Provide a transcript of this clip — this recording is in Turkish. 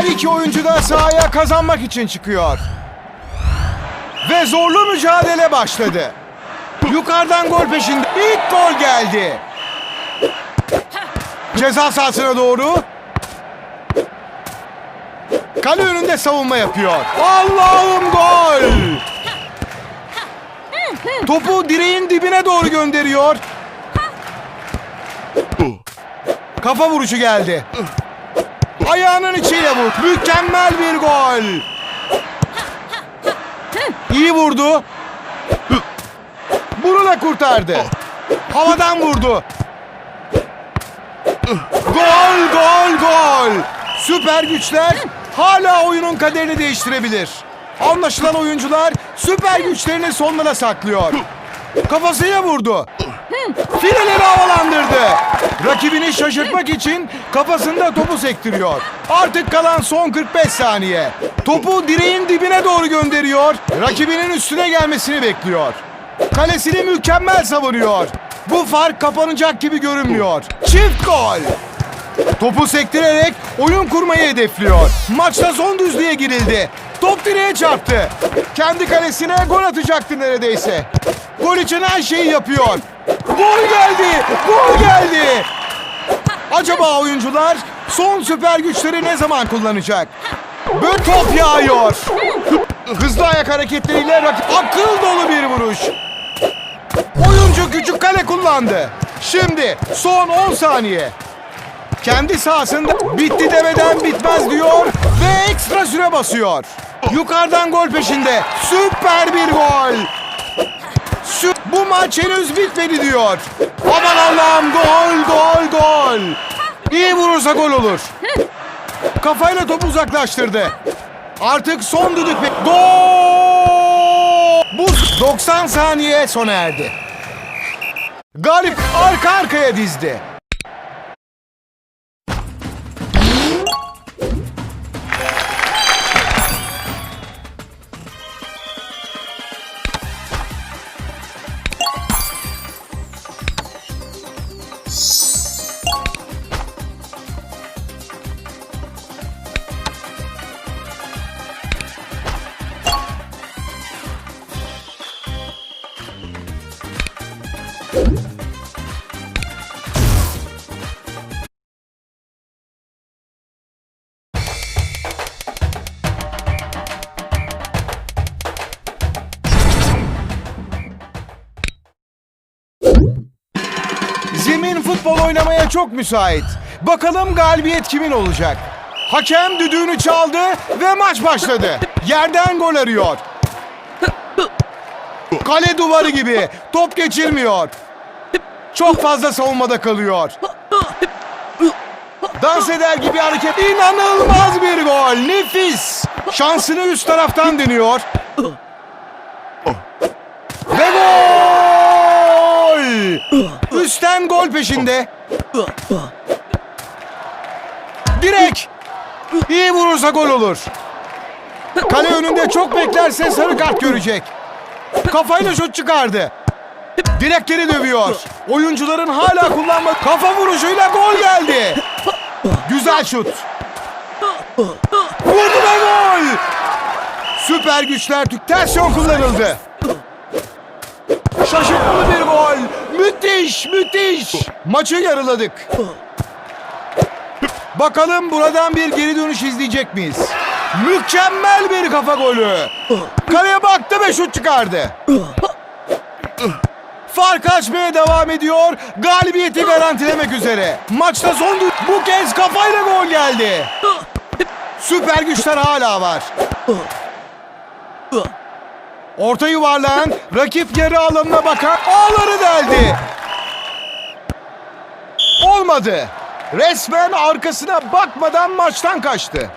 Her iki oyuncu da sahaya kazanmak için çıkıyor. Ve zorlu mücadele başladı. Yukarıdan gol peşinde. İlk gol geldi. Ceza sahasına doğru. Kale önünde savunma yapıyor. Allah'ım gol! Topu direğin dibine doğru gönderiyor. Kafa vuruşu geldi. Ayağının içiyle vur. Mükemmel bir gol. İyi vurdu. Bunu da kurtardı. Havadan vurdu. Gol, gol, gol. Süper güçler hala oyunun kaderini değiştirebilir. Anlaşılan oyuncular süper güçlerini sonlara saklıyor. Kafasıyla vurdu. Fileleri. Rakibini şaşırtmak için kafasında topu sektiriyor. Artık kalan son 45 saniye. Topu direğin dibine doğru gönderiyor. Rakibinin üstüne gelmesini bekliyor. Kalesini mükemmel savunuyor. Bu fark kapanacak gibi görünmüyor. Çift gol. Topu sektirerek oyun kurmayı hedefliyor. Maçta son düzlüğe girildi. Top direğe çarptı. Kendi kalesine gol atacaktı neredeyse. Gol için her şeyi yapıyor. Gol geldi! Gol geldi! Acaba oyuncular son süper güçleri ne zaman kullanacak? Böyle top yağıyor. Hızlı ayak hareketleriyle rakip akıl dolu bir vuruş. Oyuncu küçük kale kullandı. Şimdi son 10 saniye. Kendi sahasında bitti demeden bitmez diyor ve ekstra süre basıyor. Yukarıdan gol peşinde. Süper bir gol. Sü- Bu maç henüz bitmedi diyor. Aman Allah'ım gol gol gol. İyi vurursa gol olur. Kafayla topu uzaklaştırdı. Artık son düdük gol. Bu 90 saniye sona erdi. Galip arka arkaya dizdi. Zemin futbol oynamaya çok müsait. Bakalım galibiyet kimin olacak? Hakem düdüğünü çaldı ve maç başladı. Yerden gol arıyor. Kale duvarı gibi. Top geçirmiyor. Çok fazla savunmada kalıyor. Dans eder gibi hareket. İnanılmaz bir gol. Nefis. Şansını üst taraftan deniyor. Ve gol! Üstten gol peşinde. Direk. İyi vurursa gol olur. Kale önünde çok beklerse sarı kart görecek. Kafayla şut çıkardı. Direkleri dövüyor. Oyuncuların hala kullanma kafa vuruşuyla gol geldi. Güzel şut. Vurdu ve gol. Süper güçler Türk ters kullanıldı. Şaşırtmalı bir gol. Müthiş, müthiş. Maçı yarıladık. Bakalım buradan bir geri dönüş izleyecek miyiz? Mükemmel bir kafa golü. Kaleye baktı ve şut çıkardı. Fark açmaya devam ediyor. Galibiyeti garantilemek üzere. Maçta son bu kez kafayla gol geldi. Süper güçler hala var. Orta yuvarlayan rakip yarı alanına bakan ağları deldi. Olmadı. Resmen arkasına bakmadan maçtan kaçtı.